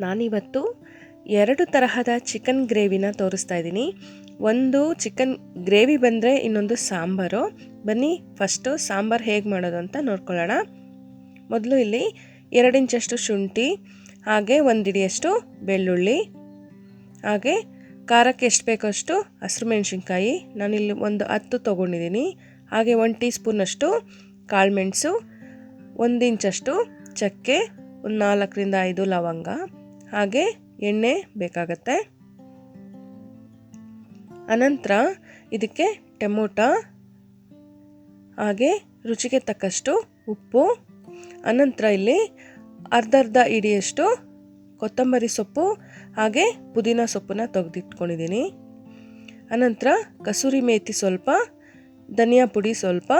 ನಾನಿವತ್ತು ಎರಡು ತರಹದ ಚಿಕನ್ ಗ್ರೇವಿನ ತೋರಿಸ್ತಾ ಇದ್ದೀನಿ. ಒಂದು ಚಿಕನ್ ಗ್ರೇವಿ ಬಂದರೆ ಇನ್ನೊಂದು ಸಾಂಬಾರು. ಬನ್ನಿ ಫಸ್ಟು ಸಾಂಬಾರು ಹೇಗೆ ಮಾಡೋದು ಅಂತ ನೋಡ್ಕೊಳ್ಳೋಣ. ಮೊದಲು ಇಲ್ಲಿ ಎರಡು ಇಂಚಷ್ಟು ಶುಂಠಿ, ಹಾಗೆ ಒಂದು ಹಿಡಿಯಷ್ಟು ಬೆಳ್ಳುಳ್ಳಿ, ಹಾಗೆ ಖಾರಕ್ಕೆ ಎಷ್ಟು ಬೇಕೋ ಅಷ್ಟು ಹಸಿರು ಮೆಣಸಿನ್ಕಾಯಿ. ನಾನಿಲ್ಲಿ ಒಂದು ಹತ್ತು ತೊಗೊಂಡಿದ್ದೀನಿ. ಹಾಗೆ ಒಂದು ಟೀ ಸ್ಪೂನಷ್ಟು ಕಾಳುಮೆಣಸು ಒಂದು ಇಂಚಷ್ಟು ಚಕ್ಕೆ, ಒಂದು ನಾಲ್ಕರಿಂದ ಐದು ಲವಂಗ. ಹಾಗೆ ಎಣ್ಣೆ ಬೇಕಾಗತ್ತೆ. ಅನಂತರ ಇದಕ್ಕೆ ಟೊಮೊಟೊ, ಹಾಗೆ ರುಚಿಗೆ ತಕ್ಕಷ್ಟು ಉಪ್ಪು. ಅನಂತರ ಇಲ್ಲಿ ಅರ್ಧ ಅರ್ಧ ಇಡಿಯಷ್ಟು ಕೊತ್ತಂಬರಿ ಸೊಪ್ಪು, ಹಾಗೆ ಪುದೀನ ಸೊಪ್ಪನ್ನ ತೆಗೆದಿಟ್ಕೊಂಡಿದ್ದೀನಿ. ಅನಂತರ ಕಸೂರಿ ಮೇಥಿ ಸ್ವಲ್ಪ, ಧನಿಯಾ ಪುಡಿ ಸ್ವಲ್ಪ.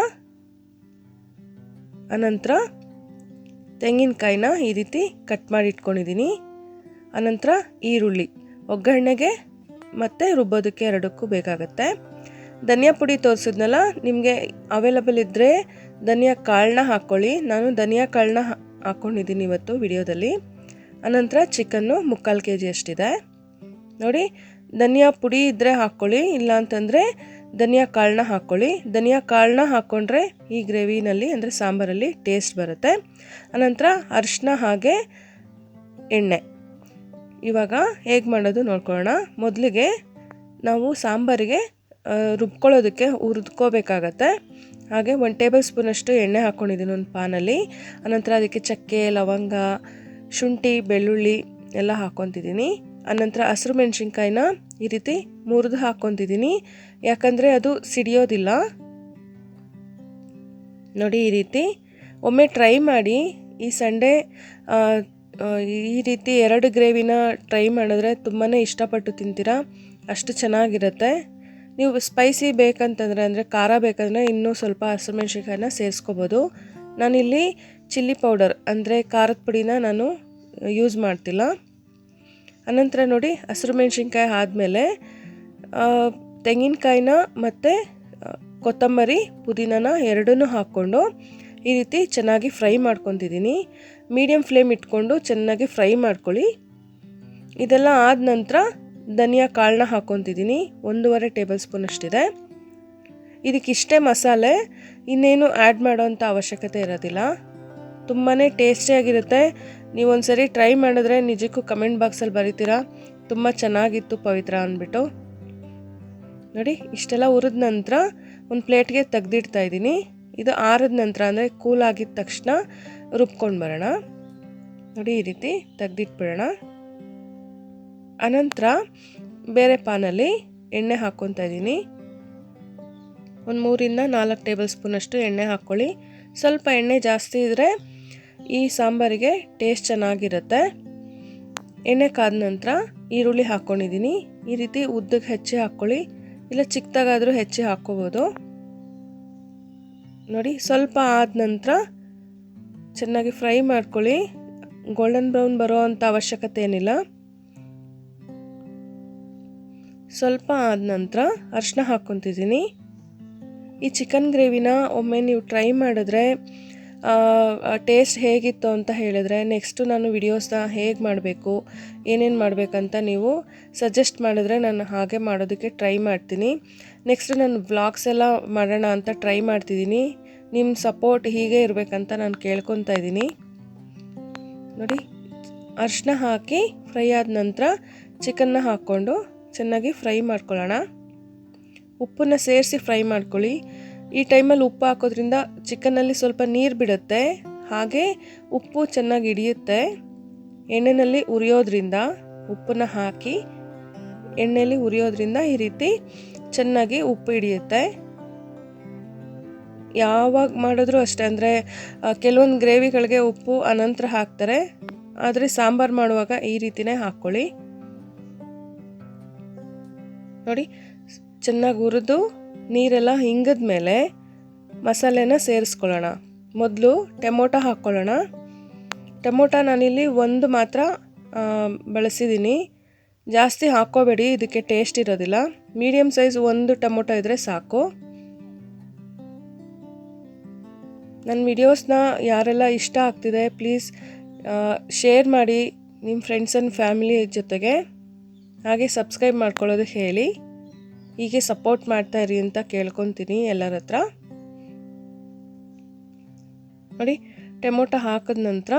ಅನಂತರ ತೆಂಗಿನಕಾಯಿನ ಈ ರೀತಿ ಕಟ್ ಮಾಡಿ ಇಟ್ಕೊಂಡಿದ್ದೀನಿ ಅನಂತರ ಈರುಳ್ಳಿ. ಒಗ್ಗರಣೆಗೆ ಮತ್ತು ರುಬ್ಬೋದಕ್ಕೆ ಎರಡಕ್ಕೂ ಬೇಕಾಗತ್ತೆ. ಧನಿಯಾ ಪುಡಿ ತೋರಿಸಿದ್ನಲ್ಲ, ನಿಮಗೆ ಅವೈಲಬಲ್ ಇದ್ದರೆ ಧನಿಯಾ ಕಾಳನ್ನ ಹಾಕ್ಕೊಳ್ಳಿ ನಾನು ಧನಿಯಾ ಕಾಳನ್ನ ಹಾಕ್ಕೊಂಡಿದ್ದೀನಿ ಇವತ್ತು ವಿಡಿಯೋದಲ್ಲಿ. ಅನಂತರ ಚಿಕನ್ನು ಮುಕ್ಕಾಲು ಕೆ ಅಷ್ಟಿದೆ. ನೋಡಿ, ಧನಿಯಾ ಪುಡಿ ಇದ್ದರೆ ಹಾಕ್ಕೊಳ್ಳಿ ಇಲ್ಲ ಅಂತಂದರೆ ಧನಿಯಾ ಕಾಳನ್ನ ಹಾಕ್ಕೊಳ್ಳಿ ಧನಿಯಾ ಕಾಳನ್ನ ಹಾಕ್ಕೊಂಡ್ರೆ ಈ ಗ್ರೇವಿನಲ್ಲಿ, ಅಂದರೆ ಸಾಂಬಾರಲ್ಲಿ ಟೇಸ್ಟ್ ಬರುತ್ತೆ. ಅನಂತರ ಅರಿಶಿನ ಹಾಗೆ ಎಣ್ಣೆ. ಇವಾಗ ಹೇಗೆ ಮಾಡೋದು ನೋಡ್ಕೊಳ್ಳೋಣ. ಮೊದಲಿಗೆ ನಾವು ಸಾಂಬಾರಿಗೆ ರುಬ್ಕೊಳ್ಳೋದಕ್ಕೆ ಹುರಿದ್ಕೋಬೇಕಾಗತ್ತೆ. ಹಾಗೆ ಒಂದು ಟೇಬಲ್ ಸ್ಪೂನಷ್ಟು ಎಣ್ಣೆ ಹಾಕ್ಕೊಂಡಿದ್ದೀನಿ ಒಂದು ಪಾನಲ್ಲಿ. ಆನಂತರ ಅದಕ್ಕೆ ಚಕ್ಕೆ, ಲವಂಗ, ಶುಂಠಿ, ಬೆಳ್ಳುಳ್ಳಿ ಎಲ್ಲ ಹಾಕ್ಕೊತಿದ್ದೀನಿ. ಆನಂತರ ಹಸಿರು ಮೆಣಸಿನ್ಕಾಯಿನ ಈ ರೀತಿ ಮುರಿದು ಹಾಕ್ಕೊತಿದ್ದೀನಿ. ಯಾಕಂದರೆ ಅದು ಸಿಡಿಯೋದಿಲ್ಲ. ನೋಡಿ ಈ ರೀತಿ. ಒಮ್ಮೆ ಟ್ರೈ ಮಾಡಿ ಈ ಸಂಡೇ ಈ ರೀತಿ ಎರಡು ಗ್ರೇವಿನ ಟ್ರೈ ಮಾಡಿದ್ರೆ ತುಂಬಾ ಇಷ್ಟಪಟ್ಟು ತಿಂತೀರಾ? ಅಷ್ಟು ಚೆನ್ನಾಗಿರುತ್ತೆ. ನೀವು ಸ್ಪೈಸಿ ಬೇಕಂತಂದರೆ ಅಂದರೆ ಖಾರ ಬೇಕಂದರೆ ಇನ್ನೂ ಸ್ವಲ್ಪ ಹಸಿಮೆಣ್ಸಿನ್ಕಾಯಿನ ಸೇರಿಸ್ಕೋಬೋದು. ನಾನಿಲ್ಲಿ ಚಿಲ್ಲಿ ಪೌಡರ್ ಅಂದರೆ ಖಾರದ ಪುಡಿನ ನಾನು ಯೂಸ್ ಮಾಡ್ತಿಲ್ಲ. ಅನಂತರ ನೋಡಿ ಹಸಿರು ಮೆಣಸಿನ್ಕಾಯಿ ಆದಮೇಲೆ ತೆಂಗಿನಕಾಯಿನ ಮತ್ತು ಕೊತ್ತಂಬರಿ, ಪುದೀನನ ಎರಡನ್ನೂ ಹಾಕ್ಕೊಂಡು ಈ ರೀತಿ ಚೆನ್ನಾಗಿ ಫ್ರೈ ಮಾಡ್ಕೊತಿದ್ದೀನಿ ಮೀಡಿಯಮ್ ಫ್ಲೇಮ್ ಇಟ್ಕೊಂಡು ಚೆನ್ನಾಗಿ ಫ್ರೈ ಮಾಡ್ಕೊಳ್ಳಿ. ಇದೆಲ್ಲ ಆದ ನಂತರ ಧನಿಯಾ ಕಾಳನ್ನ ಹಾಕ್ಕೊತಿದ್ದೀನಿ. ಒಂದೂವರೆ ಟೇಬಲ್ ಸ್ಪೂನ್ ಅಷ್ಟಿದೆ. ಇದಕ್ಕಿಷ್ಟೇ ಮಸಾಲೆ, ಇನ್ನೇನು ಆ್ಯಡ್ ಮಾಡೋವಂಥ ಅವಶ್ಯಕತೆ ಇರೋದಿಲ್ಲ. ತುಂಬಾ ಟೇಸ್ಟಿಯಾಗಿರುತ್ತೆ ನೀವೊಂದು ಸರಿ ಟ್ರೈ ಮಾಡಿದ್ರೆ ನಿಜಕ್ಕೂ ಕಮೆಂಟ್ ಬಾಕ್ಸಲ್ಲಿ ಬರೀತೀರಾ. ತುಂಬ ಚೆನ್ನಾಗಿತ್ತು ಪವಿತ್ರ ಅಂದ್ಬಿಟ್ಟು. ನೋಡಿ, ಇಷ್ಟೆಲ್ಲ ಹುರಿದ ನಂತರ ಒಂದು ಪ್ಲೇಟ್ಗೆ ತೆಗ್ದಿಡ್ತಾ ಇದ್ದೀನಿ. ಇದು ಆರಿದ ನಂತರ ಅಂದರೆ ಕೂಲ್ ಆಗಿದ ತಕ್ಷಣ ರುಬ್ಕೊಂಡು ಬರೋಣ. ನೋಡಿ, ಈ ರೀತಿ ತೆಗ್ದಿಟ್ಬಿಡೋಣ. ಅನಂತರ ಬೇರೆ ಪಾನಲ್ಲಿ ಎಣ್ಣೆ ಹಾಕ್ಕೊತಾ ಇದ್ದೀನಿ. ಒಂದು ಮೂರಿಂದ ನಾಲ್ಕು ಟೇಬಲ್ ಸ್ಪೂನಷ್ಟು ಎಣ್ಣೆ ಹಾಕ್ಕೊಳ್ಳಿ. ಸ್ವಲ್ಪ ಎಣ್ಣೆ ಜಾಸ್ತಿ ಇದ್ದರೆ ಈ ಸಾಂಬಾರಿಗೆ ಟೇಸ್ಟ್ ಚೆನ್ನಾಗಿರುತ್ತೆ. ಎಣ್ಣೆ ಕಾದ ನಂತರ ಈರುಳ್ಳಿ ಹಾಕ್ಕೊಂಡಿದ್ದೀನಿ. ಈ ರೀತಿ ಉದ್ದಕ್ಕೆ ಹೆಚ್ಚಿ ಹಾಕ್ಕೊಳ್ಳಿ. ಇಲ್ಲ ಚಿಕ್ಕದಾಗಾದರೂ ಹೆಚ್ಚಿ ಹಾಕ್ಕೋಬೋದು. ನೋಡಿ, ಸ್ವಲ್ಪ ಆದ ನಂತರ ಚೆನ್ನಾಗಿ ಫ್ರೈ ಮಾಡ್ಕೊಳ್ಳಿ. ಗೋಲ್ಡನ್ ಬ್ರೌನ್ ಬರೋ ಅಂಥ ಅವಶ್ಯಕತೆ ಏನಿಲ್ಲ. ಸ್ವಲ್ಪ ಆದ ನಂತರ ಅರಿಶಿನ ಹಾಕ್ಕೊತಿದ್ದೀನಿ. ಈ ಚಿಕನ್ ಗ್ರೇವಿನ ಒಮ್ಮೆ ನೀವು ಟ್ರೈ ಮಾಡಿದ್ರೆ ಟೇಸ್ಟ್ ಹೇಗಿತ್ತು ಅಂತ ಹೇಳಿದ್ರೆ ನೆಕ್ಸ್ಟು ನಾನು ವಿಡಿಯೋಸ್ನ ಹೇಗೆ ಮಾಡಬೇಕು, ಏನೇನು ಮಾಡಬೇಕಂತ ನೀವು ಸಜೆಸ್ಟ್ ಮಾಡಿದ್ರೆ ನಾನು ಹಾಗೆ ಮಾಡೋದಕ್ಕೆ ಟ್ರೈ ಮಾಡ್ತೀನಿ. ನೆಕ್ಸ್ಟ್ ನಾನು ವ್ಲಾಗ್ಸ್ ಎಲ್ಲ ಮಾಡೋಣ ಅಂತ ಟ್ರೈ ಮಾಡ್ತಿದ್ದೀನಿ. ನಿಮ್ಮ ಸಪೋರ್ಟ್ ಹೀಗೆ ಇರಬೇಕಂತ ನಾನು ಕೇಳ್ಕೊತಾ ಇದ್ದೀನಿ ನೋಡಿ, ಅರಿಶಿನ ಹಾಕಿ ಫ್ರೈ ಆದ ನಂತರ ಚಿಕನ್ನ ಹಾಕ್ಕೊಂಡು ಚೆನ್ನಾಗಿ ಫ್ರೈ ಮಾಡ್ಕೊಳ್ಳೋಣ. ಉಪ್ಪನ್ನು ಸೇರಿಸಿ ಫ್ರೈ ಮಾಡ್ಕೊಳ್ಳಿ. ಈ ಟೈಮಲ್ಲಿ ಉಪ್ಪು ಹಾಕೋದ್ರಿಂದ ಚಿಕನ್ನಲ್ಲಿ ಸ್ವಲ್ಪ ನೀರು ಬಿಡುತ್ತೆ. ಹಾಗೆ ಉಪ್ಪು ಚೆನ್ನಾಗಿ ಹಿಡಿಯುತ್ತೆ. ಎಣ್ಣೆಯಲ್ಲಿ ಉರಿಯೋದ್ರಿಂದ ಉಪ್ಪನ್ನು ಹಾಕಿ ಎಣ್ಣೆಯಲ್ಲಿ ಉರಿಯೋದ್ರಿಂದ ಈ ರೀತಿ ಚೆನ್ನಾಗಿ ಉಪ್ಪು ಹಿಡಿಯುತ್ತೆ. ಯಾವಾಗ ಮಾಡಿದ್ರು ಅಷ್ಟೇ. ಅಂದರೆ ಕೆಲವೊಂದು ಗ್ರೇವಿಗಳಿಗೆ ಉಪ್ಪು, ಅನಂತರ ಹಾಕ್ತಾರೆ. ಆದರೆ ಸಾಂಬಾರು ಮಾಡುವಾಗ ಈ ರೀತಿನೇ ಹಾಕ್ಕೊಳ್ಳಿ ನೋಡಿ, ಚೆನ್ನಾಗಿ ಹುರಿದು ನೀರೆಲ್ಲ ಹಿಂಗದ ಮೇಲೆ ಮಸಾಲೆನ ಸೇರಿಸ್ಕೊಳ್ಳೋಣ. ಮೊದಲು ಟೊಮೊಟೊ ಹಾಕ್ಕೊಳ್ಳೋಣ. ಟೊಮೊಟೊ ನಾನಿಲ್ಲಿ ಒಂದು ಮಾತ್ರ ಬಳಸಿದ್ದೀನಿ ಜಾಸ್ತಿ ಹಾಕ್ಕೋಬೇಡಿ, ಇದಕ್ಕೆ ಟೇಸ್ಟ್ ಇರೋದಿಲ್ಲ. ಮೀಡಿಯಮ್ ಸೈಜ್ ಒಂದು ಟೊಮೊಟೊ ಇದ್ದರೆ ಸಾಕು. ನನ್ನ ವಿಡಿಯೋಸ್ನ ಯಾರೆಲ್ಲ ಇಷ್ಟ ಆಗ್ತಿದೆ, ಪ್ಲೀಸ್ ಶೇರ್ ಮಾಡಿ ನಿಮ್ಮ ಫ್ರೆಂಡ್ಸ್ ಆ್ಯಂಡ್ ಫ್ಯಾಮಿಲಿ ಜೊತೆಗೆ. ಹಾಗೆ ಸಬ್ಸ್ಕ್ರೈಬ್ ಮಾಡ್ಕೊಳ್ಳೋದು ಹೇಳಿ. ಹೀಗೆ ಸಪೋರ್ಟ್ ಮಾಡ್ತಾ ಇರಿ ಅಂತ ಕೇಳ್ಕೊತೀನಿ ಎಲ್ಲರ ಹತ್ರ. ನೋಡಿ, ಟೊಮೊಟೊ ಹಾಕಿದ ನಂತರ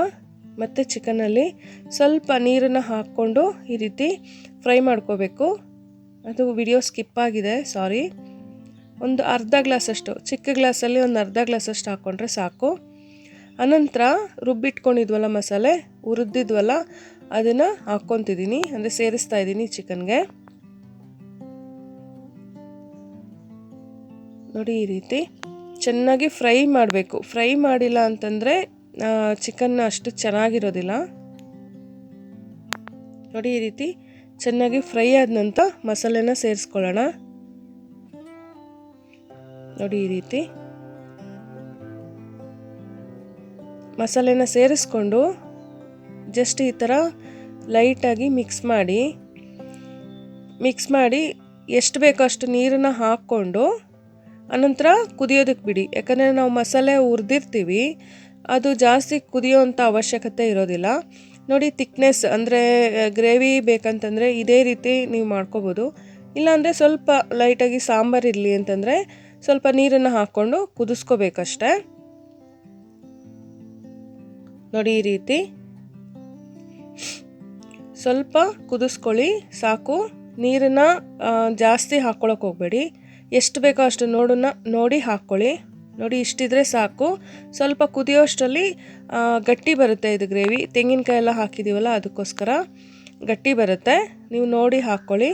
ಮತ್ತು ಚಿಕನಲ್ಲಿ ಸ್ವಲ್ಪ ನೀರನ್ನು ಹಾಕ್ಕೊಂಡು ಈ ರೀತಿ ಫ್ರೈ ಮಾಡ್ಕೋಬೇಕು. ಅದು ವಿಡಿಯೋ ಸ್ಕಿಪ್ ಆಗಿದೆ, ಸಾರಿ. ಒಂದು ಅರ್ಧ ಗ್ಲಾಸಷ್ಟು, ಚಿಕ್ಕ ಗ್ಲಾಸಲ್ಲಿ ಒಂದು ಅರ್ಧ ಗ್ಲಾಸಷ್ಟು ಹಾಕ್ಕೊಂಡ್ರೆ ಸಾಕು. ಅನಂತರ ರುಬ್ಬಿಟ್ಕೊಂಡಿದ್ವಲ್ಲ ಮಸಾಲೆ, ಹುರಿದಿದ್ವಲ್ಲ, ಅದನ್ನು ಹಾಕ್ಕೊತಿದ್ದೀನಿ. ಅಂದರೆ ಸೇರಿಸ್ತಾ ಇದ್ದೀನಿ ಚಿಕನ್ಗೆ. ನೋಡಿ ಈ ರೀತಿ ಚೆನ್ನಾಗಿ ಫ್ರೈ ಮಾಡಬೇಕು. ಫ್ರೈ ಮಾಡಿಲ್ಲ ಅಂತಂದರೆ ಚಿಕನ್ ಅಷ್ಟು ಚೆನ್ನಾಗಿರೋದಿಲ್ಲ. ನೋಡಿ ಈ ರೀತಿ ಚೆನ್ನಾಗಿ ಫ್ರೈ ಆದ ನಂತರ ಮಸಾಲೆನ ಸೇರಿಸ್ಕೊಳ್ಳೋಣ. ನೋಡಿ ಈ ರೀತಿ. ಮಸಾಲೆನ ಸೇರಿಸ್ಕೊಂಡು ಜಸ್ಟ್ ಈ ಥರ ಲೈಟಾಗಿ ಮಿಕ್ಸ್ ಮಾಡಿ ಮಿಕ್ಸ್ ಮಾಡಿ ಎಷ್ಟು ಬೇಕೋ ಅಷ್ಟು ನೀರನ್ನು ಹಾಕ್ಕೊಂಡು ಅನಂತರ ಕುದಿಯೋದಕ್ಕೆ ಬಿಡಿ. ಯಾಕಂದರೆ ನಾವು ಮಸಾಲೆ ಹುರಿದಿರ್ತೀವಿ, ಅದು ಜಾಸ್ತಿ ಕುದಿಯೋವಂಥ ಅವಶ್ಯಕತೆ ಇರೋದಿಲ್ಲ. ನೋಡಿ ತಿಕ್ನೆಸ್ ಅಂದರೆ ಗ್ರೇವಿ ಬೇಕಂತಂದರೆ ಇದೇ ರೀತಿ ನೀವು ಮಾಡ್ಕೋಬೋದು. ಇಲ್ಲಾಂದರೆ ಸ್ವಲ್ಪ ಲೈಟಾಗಿ ಸಾಂಬಾರು ಇರಲಿ ಅಂತಂದರೆ ಸ್ವಲ್ಪ ನೀರನ್ನು ಹಾಕ್ಕೊಂಡು ಕುದಿಸ್ಕೋಬೇಕಷ್ಟೆ. ನೋಡಿ ಈ ರೀತಿ. ಸ್ವಲ್ಪ ಕುದಿಸ್ಕೊಳ್ಳಿ, ಸಾಕು. ನೀರನ್ನು ಜಾಸ್ತಿ ಹಾಕ್ಕೊಳಕ್ಕೆ ಹೋಗಬೇಡಿ. ಎಷ್ಟು ಬೇಕೋ ಅಷ್ಟು ನೋಡನ್ನ, ನೋಡಿ ಹಾಕ್ಕೊಳ್ಳಿ. ನೋಡಿ ಇಷ್ಟಿದ್ರೆ ಸಾಕು. ಸ್ವಲ್ಪ ಕುದಿಯೋಷ್ಟರಲ್ಲಿ ಗಟ್ಟಿ ಬರುತ್ತೆ ಇದು ಗ್ರೇವಿ. ತೆಂಗಿನಕಾಯಿ ಎಲ್ಲ ಹಾಕಿದ್ದೀವಲ್ಲ ಅದಕ್ಕೋಸ್ಕರ ಗಟ್ಟಿ ಬರುತ್ತೆ. ನೀವು ನೋಡಿ ಹಾಕ್ಕೊಳ್ಳಿ.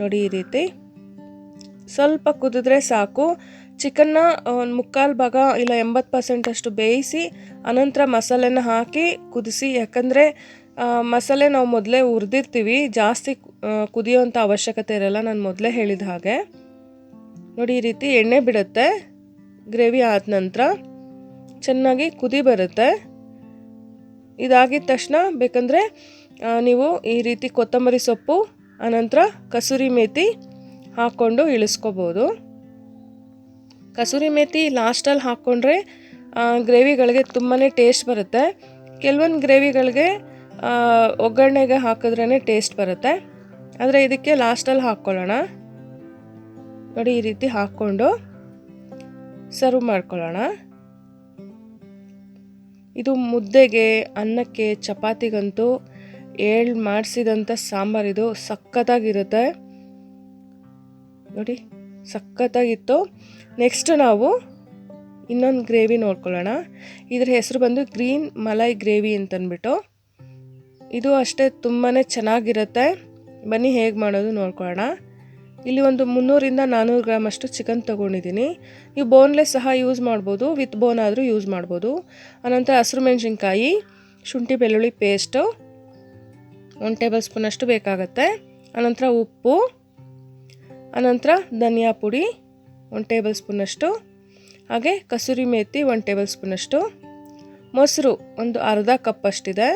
ನೋಡಿ ಈ ರೀತಿ. ಸ್ವಲ್ಪ ಕುದಿದ್ರೆ ಸಾಕು. ಚಿಕನ್ನ ಒಂದು ಮುಕ್ಕಾಲು ಭಾಗ ಇಲ್ಲ ಎಂಬತ್ತು ಪರ್ಸೆಂಟಷ್ಟು ಬೇಯಿಸಿ, ಅನಂತರ ಮಸಾಲೆನ ಹಾಕಿ ಕುದಿಸಿ. ಯಾಕಂದರೆ ಮಸಾಲೆ ನಾವು ಮೊದಲೇ ಹುರಿದಿರ್ತೀವಿ. ಜಾಸ್ತಿ ಕುದಿಯೋಂಥ ಅವಶ್ಯಕತೆ ಇರಲ್ಲ. ನಾನು ಮೊದಲೇ ಹೇಳಿದ ಹಾಗೆ. ನೋಡಿ, ಈ ರೀತಿ ಎಣ್ಣೆ ಬಿಡುತ್ತೆ. ಗ್ರೇವಿ ಆದ ನಂತರ ಚೆನ್ನಾಗಿ ಕುದಿ ಬರುತ್ತೆ. ಇದಾಗಿದ ತಕ್ಷಣ ಬೇಕಂದರೆ ನೀವು ಈ ರೀತಿ ಕೊತ್ತಂಬರಿ ಸೊಪ್ಪು, ಅನಂತರ ಕಸೂರಿ ಮೇಥಿ ಹಾಕ್ಕೊಂಡು ಇಳಿಸ್ಕೋಬೋದು. ಕಸೂರಿ ಮೇಥಿ ಲಾಸ್ಟಲ್ಲಿ ಹಾಕ್ಕೊಂಡ್ರೆ ಗ್ರೇವಿಗಳಿಗೆ ತುಂಬಾ ಟೇಸ್ಟ್ ಬರುತ್ತೆ. ಕೆಲವೊಂದು ಗ್ರೇವಿಗಳಿಗೆ ಒಗ್ಗರಣೆಗೆ ಹಾಕಿದ್ರೇ ಟೇಸ್ಟ್ ಬರುತ್ತೆ. ಆದರೆ ಇದಕ್ಕೆ ಲಾಸ್ಟಲ್ಲಿ ಹಾಕ್ಕೊಳ್ಳೋಣ. ನೋಡಿ, ಈ ರೀತಿ ಹಾಕ್ಕೊಂಡು ಸರ್ವ್ ಮಾಡ್ಕೊಳ್ಳೋಣ. ಇದು ಮುದ್ದೆಗೆ, ಅನ್ನಕ್ಕೆ, ಚಪಾತಿಗಂತೂ, ಏಳು ಮಾಡಿಸಿದಂಥ ಸಾಂಬಾರಿದು ಸಖತ್ತಾಗಿರುತ್ತೆ. ನೋಡಿ, ಸಖತ್ತಾಗಿತ್ತು. ನೆಕ್ಸ್ಟ್ ನಾವು ಇನ್ನೊಂದು ಗ್ರೇವಿ ನೋಡ್ಕೊಳ್ಳೋಣ. ಇದರ ಹೆಸರು ಬಂದು ಗ್ರೀನ್ ಮಲೈ ಗ್ರೇವಿ ಅಂತಂದ್ಬಿಟ್ಟು ಇದು ಅಷ್ಟೇ ತುಂಬಾ ಚೆನ್ನಾಗಿರುತ್ತೆ. ಬನ್ನಿ ಹೇಗೆ ಮಾಡೋದು ನೋಡ್ಕೊಳ್ಳೋಣ. ಇಲ್ಲಿ ಒಂದು ಮುನ್ನೂರಿಂದ ನಾನ್ನೂರು ಗ್ರಾಮ್ ಅಷ್ಟು ಚಿಕನ್ ತೊಗೊಂಡಿದ್ದೀನಿ. ನೀವು ಬೋನ್ಲೆಸ್ ಸಹ ಯೂಸ್ ಮಾಡ್ಬೋದು ವಿತ್ ಬೋನ್ ಆದರೂ ಯೂಸ್ ಮಾಡ್ಬೋದು. ಅನಂತರ ಹಸಿರು ಮೆಣಸಿನ್ಕಾಯಿ, ಶುಂಠಿ ಬೆಳ್ಳುಳ್ಳಿ ಪೇಸ್ಟು ಒಂದು ಟೇಬಲ್ ಸ್ಪೂನಷ್ಟು ಬೇಕಾಗತ್ತೆ. ಅನಂತರ ಉಪ್ಪು ಅನಂತರ ಧನಿಯಾ ಪುಡಿ, ಒಂದು ಟೇಬಲ್ ಸ್ಪೂನಷ್ಟು ಹಾಗೆ ಕಸೂರಿ ಮೇಥಿ ಒಂದು ಟೇಬಲ್ ಸ್ಪೂನಷ್ಟು ಮೊಸರು ಒಂದು ಅರ್ಧ ಕಪ್ ಅಷ್ಟಿದೆ.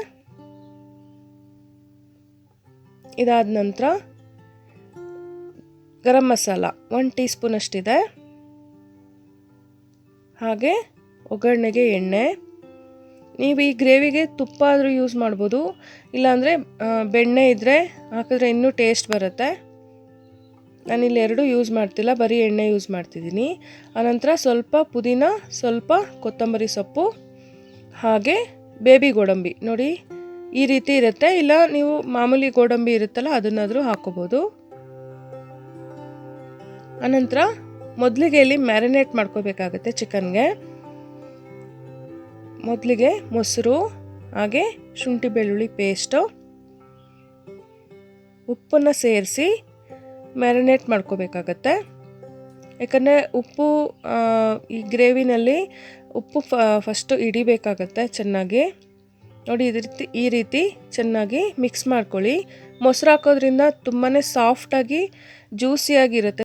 ಇದಾದ ನಂತರ ಗರಂ ಮಸಾಲ ಒಂದು ಟೀ ಸ್ಪೂನ್ ಅಷ್ಟಿದೆ. ಹಾಗೆ ಒಗ್ಗರಣೆಗೆ ಎಣ್ಣೆ. ನೀವು ಈ ಗ್ರೇವಿಗೆ ತುಪ್ಪ ಆದರೂ ಯೂಸ್ ಮಾಡ್ಬೋದು. ಇಲ್ಲಾಂದರೆ ಬೆಣ್ಣೆ ಇದ್ದರೆ ಹಾಕಿದ್ರೆ ಇನ್ನೂ ಟೇಸ್ಟ್ ಬರುತ್ತೆ. ನಾನಿಲ್ಲಿ ಎರಡು ಯೂಸ್ ಮಾಡ್ತಿಲ್ಲ, ಬರೀ ಎಣ್ಣೆ ಯೂಸ್ ಮಾಡ್ತಿದ್ದೀನಿ. ಆನಂತರ ಸ್ವಲ್ಪ ಪುದೀನ, ಸ್ವಲ್ಪ ಕೊತ್ತಂಬರಿ ಸೊಪ್ಪು, ಹಾಗೆ ಬೇಬಿ ಗೋಡಂಬಿ. ನೋಡಿ, ಈ ರೀತಿ ಇರುತ್ತೆ. ಇಲ್ಲ, ನೀವು ಮಾಮೂಲಿ ಗೋಡಂಬಿ ಇರುತ್ತಲ್ಲ, ಅದನ್ನಾದರೂ ಹಾಕೋಬೋದು. ಆನಂತರ ಮೊದಲಿಗೆ ಇಲ್ಲಿ ಮ್ಯಾರಿನೇಟ್ ಮಾಡ್ಕೋಬೇಕಾಗತ್ತೆ ಚಿಕನ್ಗೆ ಮೊದಲಿಗೆ ಮೊಸರು, ಹಾಗೆ ಶುಂಠಿ ಬೆಳ್ಳುಳ್ಳಿ ಪೇಸ್ಟು ಉಪ್ಪನ್ನು ಸೇರಿಸಿ ಮ್ಯಾರಿನೇಟ್ ಮಾಡ್ಕೋಬೇಕಾಗತ್ತೆ. ಯಾಕಂದರೆ ಉಪ್ಪು ಈ ಗ್ರೇವಿನಲ್ಲಿ ಉಪ್ಪು ಫಸ್ಟು ಹಿಡಿಬೇಕಾಗತ್ತೆ ಚೆನ್ನಾಗಿ. ನೋಡಿ, ಇದ ರೀತಿ, ಈ ರೀತಿ ಚೆನ್ನಾಗಿ ಮಿಕ್ಸ್ ಮಾಡ್ಕೊಳ್ಳಿ. ಮೊಸರು ಹಾಕೋದ್ರಿಂದ ತುಂಬಾ ಸಾಫ್ಟಾಗಿ ಜ್ಯೂಸಿಯಾಗಿರುತ್ತೆ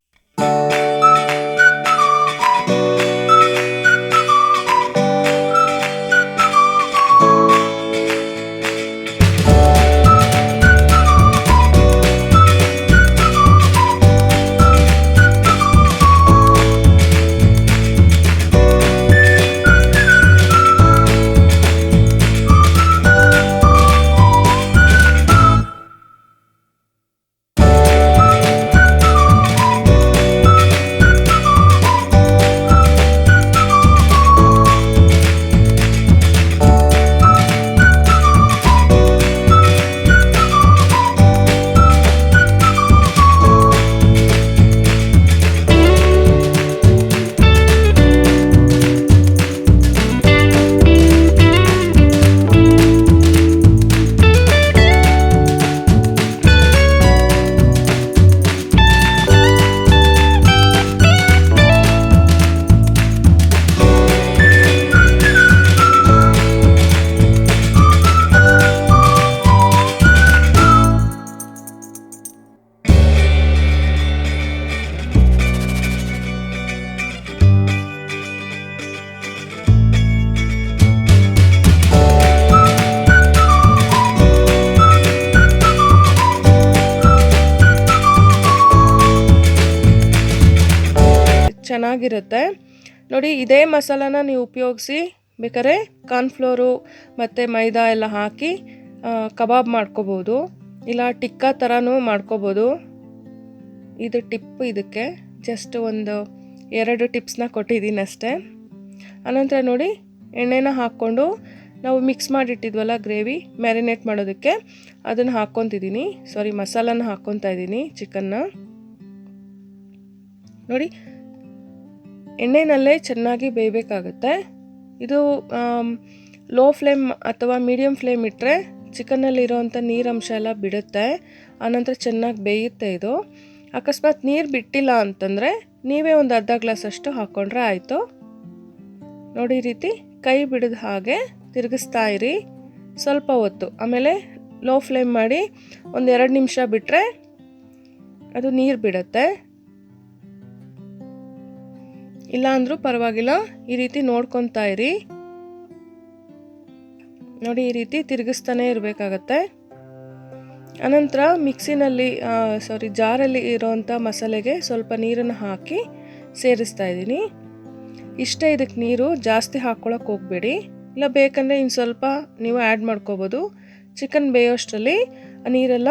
ಚೆನ್ನಾಗಿರುತ್ತೆ. ನೋಡಿ, ಇದೇ ಮಸಾಲಾನ ನೀವು ಉಪಯೋಗಿಸಿ, ಬೇಕಾದ್ರೆ ಕಾರ್ನ್ಫ್ಲೋರು ಮತ್ತು ಮೈದಾ ಎಲ್ಲ ಹಾಕಿ ಕಬಾಬ್ ಮಾಡ್ಕೋಬೋದು. ಇಲ್ಲ, ಟಿಕ್ಕಾ ಥರನೂ ಮಾಡ್ಕೋಬೋದು. ಇದು ಟಿಪ್ ಇದಕ್ಕೆ. ಜಸ್ಟ್ ಒಂದು ಎರಡು ಟಿಪ್ಸ್ನ ಕೊಟ್ಟಿದ್ದೀನಿ ಅಷ್ಟೇ. ಅನಂತರ ನೋಡಿ, ಎಣ್ಣೆನ ಹಾಕ್ಕೊಂಡು ನಾವು ಮಿಕ್ಸ್ ಮಾಡಿಟ್ಟಿದ್ವಲ್ಲ ಗ್ರೇವಿ, ಮ್ಯಾರಿನೇಟ್ ಮಾಡೋದಕ್ಕೆ, ಅದನ್ನು ಹಾಕ್ಕೊತಿದ್ದೀನಿ. ಸಾರಿ, ಮಸಾಲಾನ ಹಾಕ್ಕೊತಾ ಇದ್ದೀನಿ ಚಿಕನ್ನ. ನೋಡಿ ಎಣ್ಣೆನಲ್ಲೇ ಚೆನ್ನಾಗಿ ಬೇಯಬೇಕಾಗುತ್ತೆ. ಇದು ಲೋ ಫ್ಲೇಮ್ ಅಥವಾ ಮೀಡಿಯಮ್ ಫ್ಲೇಮ್ ಇಟ್ಟರೆ ಚಿಕನ್ನಲ್ಲಿರೋವಂಥ ನೀರಂಶ ಎಲ್ಲ ಬಿಡುತ್ತೆ. ಆನಂತರ ಚೆನ್ನಾಗಿ ಬೇಯುತ್ತೆ ಇದು. ಅಕಸ್ಮಾತ್ ನೀರು ಬಿಟ್ಟಿಲ್ಲ ಅಂತಂದರೆ ನೀವೇ ಒಂದು ಅರ್ಧ ಗ್ಲಾಸಷ್ಟು ಹಾಕ್ಕೊಂಡ್ರೆ ಆಯಿತು. ನೋಡಿ ರೀತಿ ಕೈ ಬಿಡದ ಹಾಗೆ ತಿರುಗಿಸ್ತಾ ಇರಿ. ಸ್ವಲ್ಪ ಹೊತ್ತು. ಆಮೇಲೆ ಲೋ ಫ್ಲೇಮ್ ಮಾಡಿ ಒಂದು ಎರಡು ನಿಮಿಷ ಬಿಟ್ಟರೆ ಅದು ನೀರು ಬಿಡುತ್ತೆ. ಇಲ್ಲ ಅಂದರೂ ಪರವಾಗಿಲ್ಲ, ಈ ರೀತಿ ನೋಡ್ಕೊತಾ ಇರಿ. ನೋಡಿ, ಈ ರೀತಿ ತಿರುಗಿಸ್ತಾನೆ ಇರಬೇಕಾಗತ್ತೆ. ಅನಂತರ ಮಿಕ್ಸಿನಲ್ಲಿ ಸಾರಿ ಜಾರಲ್ಲಿ ಇರೋವಂಥ ಮಸಾಲೆಗೆ ಸ್ವಲ್ಪ ನೀರನ್ನು ಹಾಕಿ ಸೇರಿಸ್ತಾ ಇದ್ದೀನಿ. ಇಷ್ಟೇ ಇದಕ್ಕೆ ನೀರು ಜಾಸ್ತಿ ಹಾಕ್ಕೊಳಕ್ಕೆ ಹೋಗಬೇಡಿ. ಇಲ್ಲ, ಬೇಕಂದರೆ ಇನ್ನು ಸ್ವಲ್ಪ ನೀವು ಆ್ಯಡ್ ಮಾಡ್ಕೋಬೋದು. ಚಿಕನ್ ಬೇಯೋಷ್ಟರಲ್ಲಿ ಆ ನೀರೆಲ್ಲ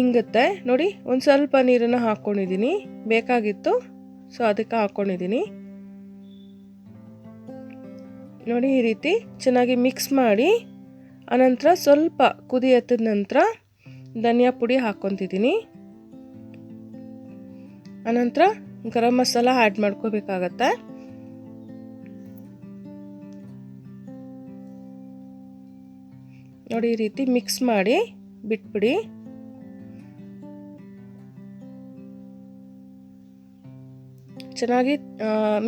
ಇಂಗುತ್ತೆ. ನೋಡಿ, ಒಂದು ಸ್ವಲ್ಪ ನೀರನ್ನು ಹಾಕ್ಕೊಂಡಿದ್ದೀನಿ. ಬೇಕಾಗಿತ್ತು. ಸೊ ಅದಕ್ಕೆ ಹಾಕ್ಕೊಂಡಿದ್ದೀನಿ ನೋಡಿ ಈ ರೀತಿ ಚೆನ್ನಾಗಿ ಮಿಕ್ಸ್ ಮಾಡಿ, ಆನಂತರ ಸ್ವಲ್ಪ ಕುದಿ ಎತ್ತಿದ ನಂತರ ಧನಿಯಾ ಪುಡಿ ಹಾಕ್ಕೊತಿದ್ದೀನಿ. ಆನಂತರ ಗರಂ ಮಸಾಲ ಆ್ಯಡ್ ಮಾಡ್ಕೋಬೇಕಾಗತ್ತೆ. ನೋಡಿ ಈ ರೀತಿ ಮಿಕ್ಸ್ ಮಾಡಿ ಬಿಟ್ಬಿಡಿ. ಚೆನ್ನಾಗಿ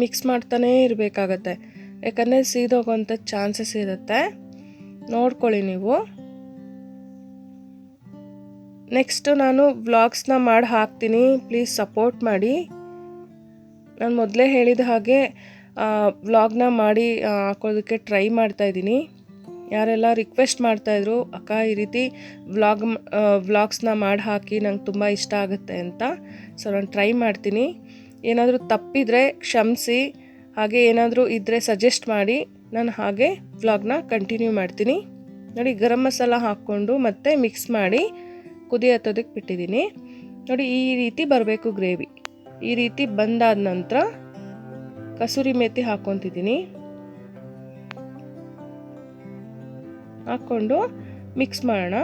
ಮಿಕ್ಸ್ ಮಾಡ್ತಾನೇ ಇರಬೇಕಾಗತ್ತೆ. ಯಾಕಂದರೆ ಸೀದೋಗೋಂಥ ಚಾನ್ಸಸ್ ಇರುತ್ತೆ. ನೋಡ್ಕೊಳ್ಳಿ ನೀವು. ನೆಕ್ಸ್ಟು ನಾನು ವ್ಲಾಗ್ಸ್ನ ಮಾಡಿ ಹಾಕ್ತೀನಿ. ಪ್ಲೀಸ್ ಸಪೋರ್ಟ್ ಮಾಡಿ. ನಾನು ಮೊದಲೇ ಹೇಳಿದ ಹಾಗೆ ವ್ಲಾಗ್ನ ಮಾಡಿ ಹಾಕೋದಕ್ಕೆ ಟ್ರೈ ಮಾಡ್ತಾಯಿದ್ದೀನಿ ಯಾರೆಲ್ಲ ರಿಕ್ವೆಸ್ಟ್ ಮಾಡ್ತಾಯಿದ್ರು ಅಕ್ಕ, ಈ ರೀತಿ ವ್ಲಾಗ್ ವ್ಲಾಗ್ಸ್ನ ಮಾಡಿ ಹಾಕಿ ನಂಗೆ ತುಂಬ ಇಷ್ಟ ಆಗುತ್ತೆ ಅಂತ. ಸೊ ನಾನು ಟ್ರೈ ಮಾಡ್ತೀನಿ. ಏನಾದರೂ ತಪ್ಪಿದರೆ ಕ್ಷಮಿಸಿ ಹಾಗೆ ಏನಾದರೂ ಇದ್ದರೆ ಸಜೆಸ್ಟ್ ಮಾಡಿ ನಾನು ಹಾಗೆ ವ್ಲಾಗ್ನ ಕಂಟಿನ್ಯೂ ಮಾಡ್ತೀನಿ. ನೋಡಿ ಗರಂ ಮಸಾಲ ಹಾಕ್ಕೊಂಡು ಮತ್ತೆ ಮಿಕ್ಸ್ ಮಾಡಿ ಕುದಿ ಹತ್ತೋದಕ್ಕೆ ಬಿಟ್ಟಿದ್ದೀನಿ. ನೋಡಿ ಈ ರೀತಿ ಬರಬೇಕು ಗ್ರೇವಿ ಈ ರೀತಿ ಬಂದಾದ ನಂತರ ಕಸೂರಿ ಮೇಥಿ ಹಾಕ್ಕೊತಿದ್ದೀನಿ. ಹಾಕ್ಕೊಂಡು ಮಿಕ್ಸ್ ಮಾಡೋಣ.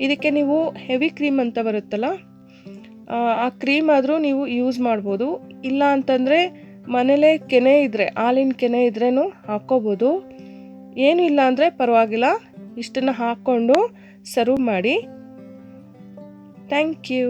ಇದಕ್ಕೆ ನೀವು ಹೆವಿ ಕ್ರೀಮ್ ಅಂತ ಬರುತ್ತಲ್ಲ ಆ, ಕ್ರೀಮ್ ಆದರೂ ನೀವು ಯೂಸ್ ಮಾಡ್ಬೋದು. ಇಲ್ಲ ಅಂತಂದರೆ ಮನೇಲೇ ಕೆನೆ ಇದ್ದರೆ ಹಾಲಿನ ಕೆನೆ ಇದ್ರೂ ಹಾಕ್ಕೋಬೋದು. ಏನೂ ಇಲ್ಲ ಅಂದರೆ ಪರವಾಗಿಲ್ಲ, ಇಷ್ಟನ್ನು ಹಾಕ್ಕೊಂಡು ಸರ್ವ್ ಮಾಡಿ. Thank you